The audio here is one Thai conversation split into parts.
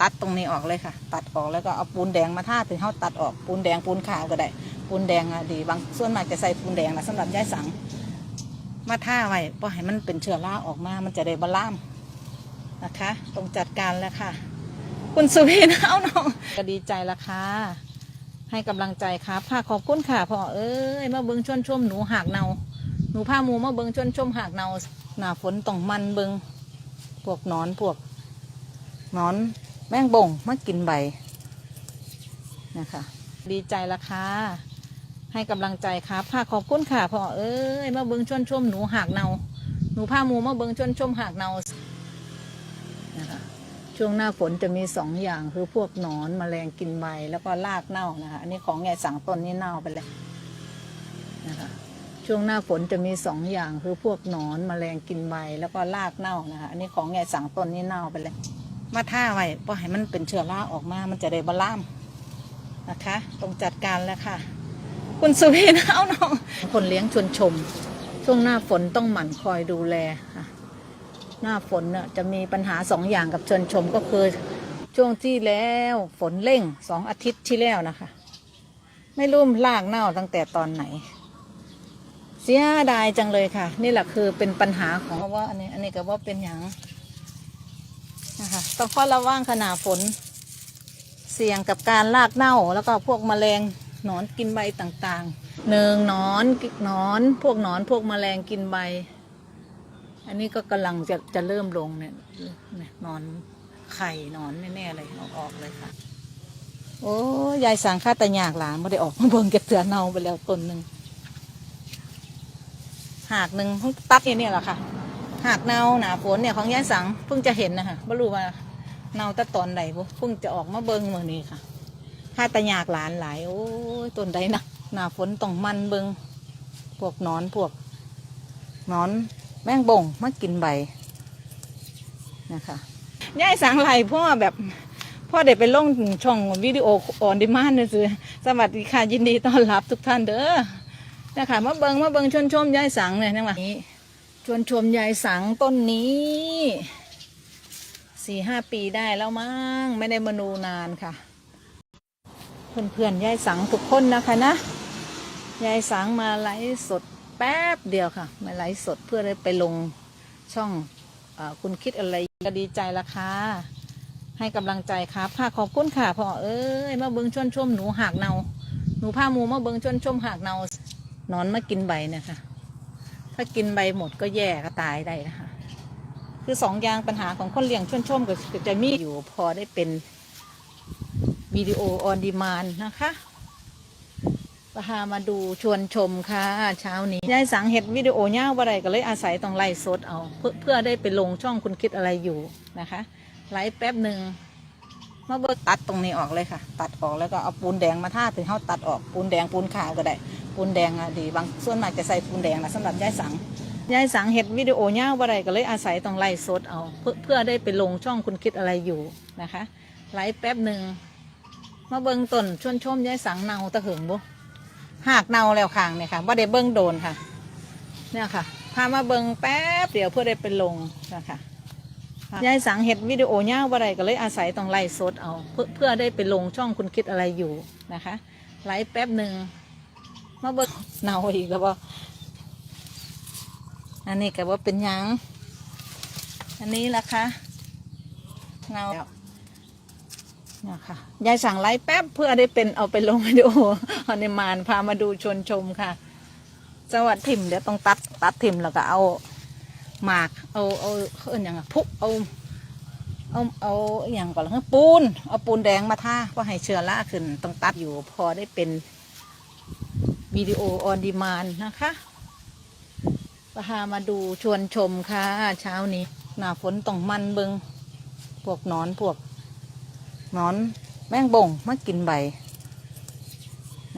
ตัดตรงนี้ออกเลยค่ะ ตัดออกแล้วก็เอาปูนแดงมาท่าถึงเขาตัดออกปูนแดงปูนขาวก็ได้ ปูนแดงอะดีบางส่วนมากจะใส่ปูนแดงนะสำหรับย้ายสัง มาท่าไว้เพราะให้มันเป็นเชื้อราออกมา มันจะได้บาลามนะคะต้องจัดการแล้วค่ะ คุณสุวินเอาน้องก็ดีใจละค่ะให้กำลังใจครับค่ะขอบคุณค่ะพ่อเอ้ยมาเบิงชวนชมหนูหักเนาหนูผ้ามูมาเบิงชวนชมหักเนาหนาฝนต้องมันเบิงพวกนอนพวกนอน มงบ่งมากินใบนะคะ ดีใจละค่ะให้กำลังใจครับค่ะขอบคุณค่ะพ่อเอ้ยมาเบิงชวนชมหนูหักเนาหนูผ้ามูมาเบิงชวนชมหักเนานะคะช่วงหน้าฝนจะมีสองอย่างคือพวกหนอนแมลงกินใบแล้วก็รากเน่านะคะอันนี้ของใหญ่สังต้นนี่เน่าไปเลยนะคะช่วงหน้าฝนจะมีสองอย่างคือพวกหนอนแมลงกินใบแล้วก็รากเน่านะคะอันนี้ของใหญ่สังต้นนี่เน่าไปเลย มาท่าไว้เพราะให้มันเป็นเชื้อราออกมา มันจะได้บาลามนะคะต้องจัดการแล้วค่ะ คุณสุวินเอาน้อง คนเลี้ยงชวนชม ช่วงหน้าฝนต้องหมั่นคอยดูแลค่ะหน้าฝนเนี่ยจะมีปัญหาสองอย่างกับชวนชมก็คือ ช่วงที่แล้วฝนเร่งสองอาทิตย์ที่แล้วนะคะ ไม่รู้ลากเน่าตั้งแต่ตอนไหน เสียดายจังเลยค่ะ นี่แหละคือเป็นปัญหาของเพราะว่าอันนี้ อันนี้ก็ว่าเป็นอย่าง นะคะต้องเฝ้าระวังขณะฝน เสี่ยงกับการลากเน่าแล้วก็พวกแมลงหนอนกินใบต่างๆหนึ่งหนอนหนอน พวกหนอนพวกแมลงกินใบ อันนี้ก็กำลังจะจะเริ่มลงเนี่ยเนี่ยหนอนไข่หนอนแน่ๆเลยอออกเลยค่ะ โอ้ยายสังค่าต่ยากหลานไม่ได้ออกมาเบิ่งเก็บเสือเน่าไปแล้วต้นหนึ่งหากหนึ่งเพิ่งตัดเนี่ยเนี่ยแหละค่ะ หากเนาหนาฝนเนี่ยของยายสังเพิ่งจะเห็นนะคะไม่รู้ว่าเนาแต่ตอนไหนบุเพิ่งจะออกมาเบิงเมื่อนี้ค่ะค่าต่ยากหลานหลายโอ้ยต้นใดนะหนาฝนต้องมันเบิงพวกนอนพวกนอนแมงบ่งมากินใบนะคะยายสังไหลพ่อแบบพ่อเด็กไปลงช่องวิดีโอออนดิมานนะซื้อสวัสดีค่ะยินดีต้อนรับทุกท่านเด้อนะคะมาเบิงมาเบิงชวนชมยายสังเนี่ยนะว่านี้ ชวนชมยายสังต้นนี้สี่ห้าปีได้แล้วมั้งไม่ได้มาดูนานค่ะเพื่อนเพื่อนๆยายสังทุกคนนะคะนะยายสังมาไลฟ์สดแป๊บเดียวค่ะ มาไลฟ์สดเพื่อได้ไปลงช่องอคุณคิดอะไรก็ดีใจละค่ะให้กำลังใจครับค่ะขอบคุณค่ะพ่อเอ้ยมาเบิงชวนชมหนูหักเนาหนูผ้ามูมาเบิงชวนชมหักเนานอนมากินใบเนี่ยค่ะ ถ้ากินใบหมดก็แย่ก็ตายได้นะคะคือสองอย่างปัญหาของคนเลี้ยงชวนชมก็จะมีอยู่พอได้เป็นวิดีโอออนดีมานนะคะพามาดูชวนชมค่ะเช้านี้ยายสังเห็ดวิดีโอยาวอะไรก็เลยอาศัยต้องไล่สดเอา เพื่อเพื่อได้ไปลงช่องคุณคิดอะไรอยู่นะคะไลฟ์แป๊บหนึ่ง มาเบิกตัดตรงนี้ออกเลยค่ะ ตัดออกแล้วก็เอาปูนแดงมาท่าถึงเขาตัดออกปูนแดงปูนขาวก็ได้ปูนแดงอะดีบางส่วนมากจะใส่ปูนแดงนะสำหรับยายสังยายสังเห็ดวิดีโอยาวอะไรก็เลยอาศัยต้องไล่สดเอา เพื่อเพื่อได้ไปลงช่องคุณคิดอะไรอยู่นะคะไลฟ์แป๊บหนึ่งมาเบิ่งต้นชวนชมยายสังเนาตะเหิงบุหากเนาแล้วคางเนี่ยค่ะว่าได้เบิ้งโดนค่ะ เนี่ยค่ะพามาเบิ้งแป๊บเดี๋ยวเพื่อได้ไปลงนะคะ ยายสังเห็ดวิดีโอยาวอะไรก็เลยอาศัยต้องไล่สดเอา เพื่อเพื่อได้ไปลงช่องคุณคิดอะไรอยู่นะคะไลฟ์แป๊บหนึ่งมาเบิ้งเนาอีกแล้วบ่อันนี้ก็ว่าเป็นยัง อันนี้ล่ะคะเนาเนี่ยค่ะยายสั่งไลฟ์แป๊บเพื่อได้เป็นเอาไปลงวิดีโอออนมานพามาดูชวนชมค่ะจังหวัดถิ่มเดี๋ยวต้องตัดตัดถิ่มแล้วก็เอา หมากเอาเอาเขาเอิ้นหยังอะพุเอาเอาเอาอย่างก่อนละปูนเอาปูนแดงมาท่าก็ให้เชื้อราขึ้นต้องตัดอยู่พอได้เป็นวิดีโอออนดีมานนะคะพามาดูชวนชมค่ะ เช้านี้หน้าฝนต้องมันเบิงพวกนอนพวกนอนแมงบ่งมากินใบ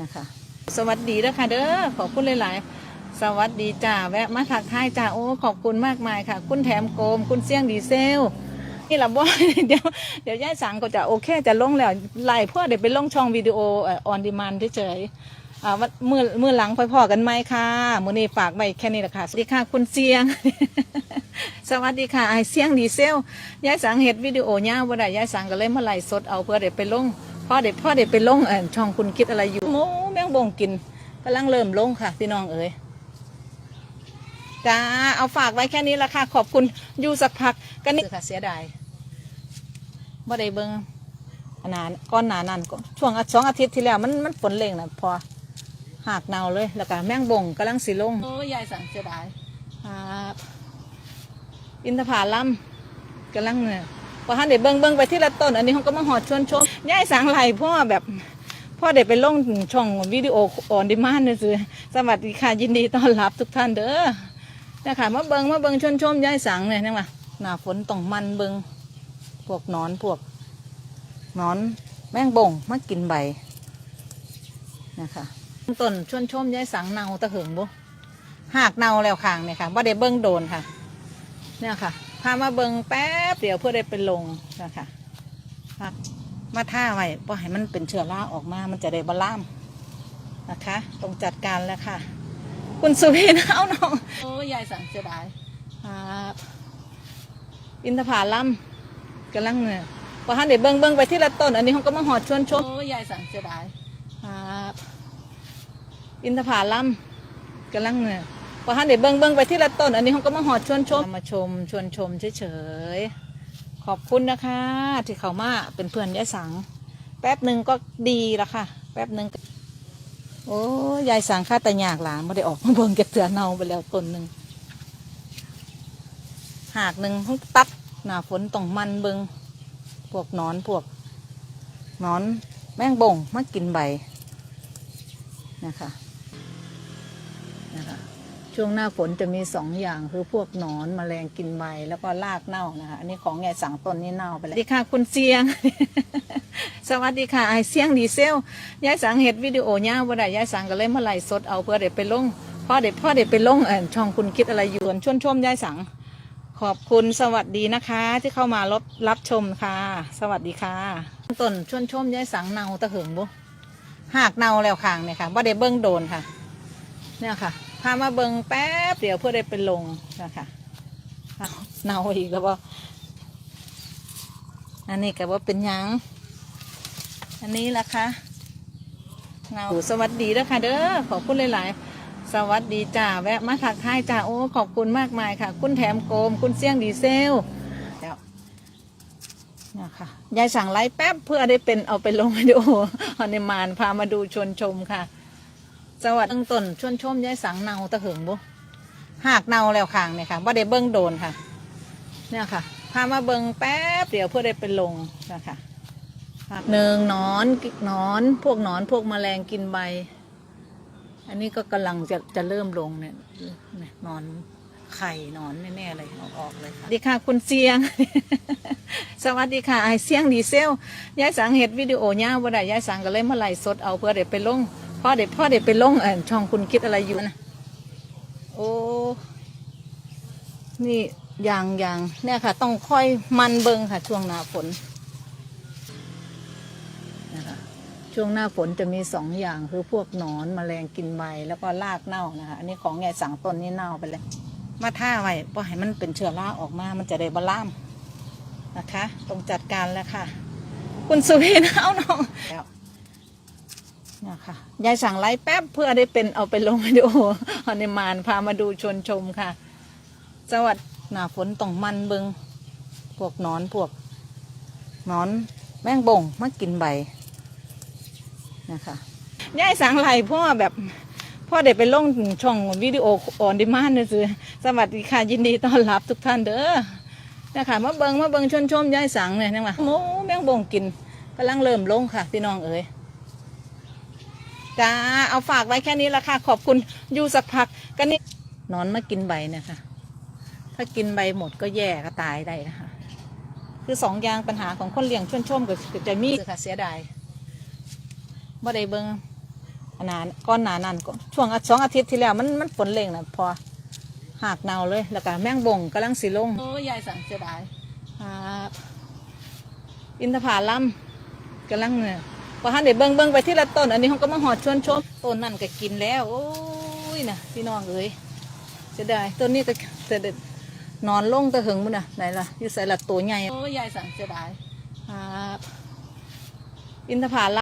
นะคะ สวัสดีนะคะเด้อขอบคุณหลาย ๆ สวัสดีจ้าแวะมาทักทายจ้าโอ้ขอบคุณมากมายค่ะ คุณแถมโกม คุณเสี่ยงดีเซลนี่ละว่เดี๋ยวเดี๋ยวย่ายสังก็จะโอเคจะลงแล้วไล่พ่อเดี๋ยวไปลงช่องวิดีโอออนดีมันเฉยอ่าวันมือมือหลังพอๆกันไหมค่ะมือนี้ฝากไว้แค่นี้แหละค่ะ สวัสดีค่ะคุณเสียง สวัสดีค่ะไอเสียงดีเซลยายสังเห็ดวิดีโอยาวบ่ได้ยายสังก็เลยมาไล่สดเอาเพื่อเด็ไปลงพ่อเด็พ่อเด็ไปลงช่องคุณคิดอะไรอยู่โมแมงบงกินกำลังเริ่มลงค่ะพี่น้องเอ๋ย จ้า เอาฝากไว้แค่นี้ละค่ะ ขอบคุณอยู่สักพักกันนี่ค่ะเสียดายบ่ได้เบิ่งอันนานก้อนหนานั่นก็ช่วงอาสองอาทิตย์ที่แล้วมันมันฝนเร่งนะพอหากเนาเลย แล้วก็แมงบงกำลังสิลงโอ้ยายสังเสียดายครับอินทผลัมกำลังเนี่ยพอท่านเด็เบิ้งเบิ้งไปที่ละต้น อันนี้เขาก็มาหอดชวนชมยายสังไหลพ่อแบบพ่อเด็ไปลงช่องวิดีโอออนดิมานเนี่ยสิสวัสดีค่ะยินดีต้อนรับทุกท่านเด้อ นะคะมาเบิ้งมาเบิ้งชนชมย้ายสังเนี่ยนี่ว่าหน้าฝนต้องมันเบิ้งพวกนอนพวกนอนแมงบงมากินใบนะคะต้นชนชมย้ายสังเนาตะเหิงบุหากเนาแล้วคางเนี่ยค่ะว่าได้เบิ้งโดนค่ะ เนี่ยค่ะพามาเบิ้งแป๊บเดี๋ยวเพื่อได้เป็นลงนะคะมาท่าไว้เพราะให้มันเป็นเชื้อราออกมามันจะได้บาล่ามนะคะ ต้องจัดการแล้วค่ะ คุณสุวินเอาน้องโอ้ยายสั่งเสียดายครับอินทผลัมกำลังเนี่ยพอท่านเด็เบิ้งเบิ้งไปที่ละต้น อันนี้เขาก็มาหอดชวนชมโอ้ยายสั่งเสียดายครับอินทผลัมกำลังเนี่ยพอท่านเด็เบิ้งเบิ้งไปที่ละต้น อันนี้เขาก็มาหอดชวนชมมาชมชวนชมเฉยๆขอบคุณนะคะ ที่เขามาเป็นเพื่อนยายสัง แป๊บหนึ่งก็ดีละค่ะ แป๊บหนึ่งก็ โอ้ยายสังข้าแต่ยากหลานไม่ได้ออกมาเบิ่งเก็บเสือเนาไปแล้วต้นหนึ่งหากหนึ่งต้องตัดหน้าฝนต้องมันเบิงพวกนอนพวกนอนแมงบงมากินใบนะคะนะคะ ช่วงหน้าฝนจะมีสองอย่างคือพวกหนอนแมลงกินใบแล้วก็รากเน่านะคะ อันนี้ของไงสั่งต้นนี้เน่าไปแล้วสวัสดีค่ะคุณเสียง สวัสดีค่ะไอเสียงดีเซลยายสังเห็ดวิดีโอยาวบ่ได้ยายสังก็เลยมาไล่สดเอาเพื่อเด็ไปลงพ่อเด็พ่อเด็ไปลงเออช่องคุณคิดอะไรอยู่ชวนชมยายสัง ขอบคุณสวัสดีนะคะ ที่เข้ามารับรับชมค่ะ สวัสดีค่ะต้นชวนชมยายสังเนาตะเหิงบุหากเนาแล้วคางเนี่ยค่ะว่าได้เบิ้งโดนค่ะ เนี่ยค่ะามาเบิงแป๊บเดี๋ยวเพื่อได้เป็นลงนะคะเนาอีกแล้วบ่อันนี้ก็ว่าเป็นยัง อันนี้ล่ะคะเงาสวัสดีนะคะเด้อขอบคุณหลาย ๆ สวัสดีจ้าแวะมาทักทายจ้าโอ้ขอบคุณมากมายค่ะ คุณแถมโกม คุณเสี่ยงดีเซลแล้วนะคะยายสั่งไลฟ์แป๊บเพื่อได้เป็นเอาไปลงวิดีโอฮอนมานพามาดูชวนชมค่ะ สวัสดีตั้งต้นชวนชมย้ายสังเนาตะเหิงบุหากเนาแล้วคางเนี่ยค่ะว่าได้เบิ้งโดนค่ะ เนี่ยค่ะพามาเบิ้งแป๊บเดียวเพื่อได้เป็นลงนะคะหนึ่งนอนนอนพวกนอนพวกแมลงกินใบ อันนี้ก็กำลังจะจะเริ่มลงเนี่ยนอนไข่นอนแน่ๆเลยเอออกเลยค่ะสวัสดีค่ะคุณเสียง สวัสดีค่ะไอเสียงดีเซลย้ายสังเห็ดวิดีโอยาวบ่ได้ยายสังก็เลยมาไล่สดเอาเพื่อเด็ไปลง พ่อเด็กพ่อเด็กไปลงเอ่อช่องคุณคิดอะไรอยู่นะโอ้นี่อย่างอย่างเนี่ยค่ะ ต้องค่อยมันเบิงค่ะ ช่วงหน้าฝนนะคะช่วงหน้าฝนจะมีสองอย่างคือพวกหนอนแมลงกินใบแล้วก็รากเน่านะคะอันนี้ของไงสั่งต้นนี้เน่าไปเลยมาท่าไว้เพราะให้มันเป็นเชื้อราออกมา มันจะได้บล่ามนะคะต้องจัดการแล้วค่ะ คุณสุวินเอาน้องแล้ว นะคะยายสั่งไลฟ์แป๊บเพื่อได้เป็นเอาไปลงวิดีโอฮอนมานพามาดูชนชมค่ะ สวัสดีหน้าฝนต้องมันเบิงพวกนอนพวกนอนแมงบงมากินใบนะคะยายสั่งไหลพ่อแบบพ่อเด็ไปลงช่องวิดีโอออนดิมานเนี่ยสิสวัสดีค่ะยินดีต้อนรับทุกท่านเด้อนะคะมาเบิงมาเบิงชนชมยายสังเนี่ยนี่ว่าโมแมงบงกินกำลังเริ่มลงค่ะพี่น้องเอ๋ย จ้าเอาฝากไว้แค่นี้ละค่ะ ขอบคุณอยู่สักพักกันนี่นอนมากินใบเนี่ยค่ะ ถ้ากินใบหมดก็แย่ก็ตายได้นะคะ คือสองอย่างปัญหาของคนเลี้ยงชวนชมก็คือจะมีค่ะเสียดายบ่ได้เบิ่งอันนั้นก้อนหนานั่นก็ช่วงสองอาทิตย์ที่แล้วมันมันฝนเร่งนะพอหากเนาเลย แล้วก็แมงบงกำลังสีลงโอ้ยายสั่งเสียดายครับอินทผลัมกำลังเนี่ย พอท่านเด็เบิ่งเบิ่งไปที่ละต้น อันนี้เขาก็มาหอดชวนชมต้นนั่นก็กินแล้ว โอ้ยนะพี่น้องเอ้ยเสียดายต้นนี้ก็แต่เด็ดนอนลงตะหึงมุ้น่ะไหนล่ะอยู่ใส่ละตัวใหญ่โอ้ยายสั่งเสียดายครับอินทผลัม